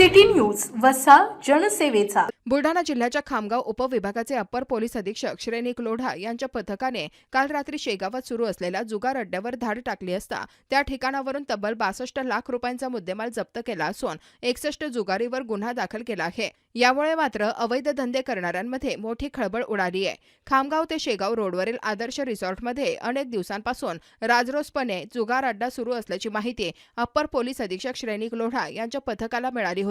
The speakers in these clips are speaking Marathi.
सिटी न्यूज वसा जनसेवेचा. बुलढाणा जिल्ह्याच्या खामगाव उपविभागाचे अप्पर पोलीस अधीक्षक श्रेनिक लोढा यांच्या पथकाने काल रात्री शेगावात सुरू असलेल्या जुगार अड्ड्यावर धाड टाकली असता त्या ठिकाणावरून तब्बल बासष्ट लाख रुपयांचा मुद्देमाल जप्त केला असून एकसष्ट जुगारीवर गुन्हा दाखल केला आहे. यामुळे मात्र अवैध धंदे करणाऱ्यांमध्ये मोठी खळबळ उडाली आहे. खामगाव ते शेगाव रोडवरील आदर्श रिसॉर्टमध्ये अनेक दिवसांपासून राजरोसपणे जुगार अड्डा सुरू असल्याची माहिती अप्पर पोलीस अधीक्षक श्रेनिक लोढा यांच्या पथकाला मिळाली होती.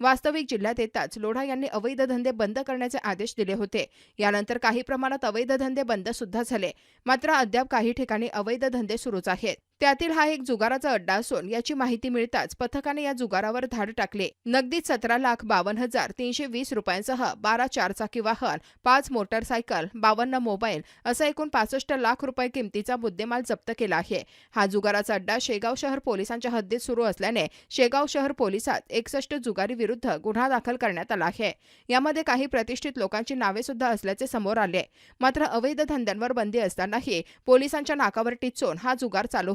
वास्तविक जिल्ह्यात येताच लोढा यांनी अवैध धंदे बंद करण्याचे आदेश दिले होते. यानंतर काही प्रमाणात अवैध धंदे बंद सुद्धा झाले. मात्र अद्याप काही ठिकाणी अवैध धंदे सुरूच आहेत. त्यातील हा एक जुगाराचा अड्डा असून याची माहिती मिळताच पथकाने या जुगारावर धाड टाकले. नगदीत सतरा लाख बावन्न हजार तीनशे वीस रुपयांसह बारा चारचाकी वाहन पाच मोटरसायकल बावन्न मोबाईल असा एकूण पासष्ट लाख रुपये किमतीचा मुद्देमाल जप्त केला आहे. हा जुगाराचा अड्डा शेगाव शहर पोलिसांच्या हद्दीत सुरू असल्याने शेगाव शहर पोलिसात एकसष्ट जुगारी विरुद्ध गुन्हा दाखल करण्यात आला आहे. यामध्ये काही प्रतिष्ठित लोकांची नावे सुद्धा असल्याचे समोर आले. मात्र अवैध धंद्यांवर बंदी असतानाही पोलिसांच्या नाकावर टिचून हा जुगार चालू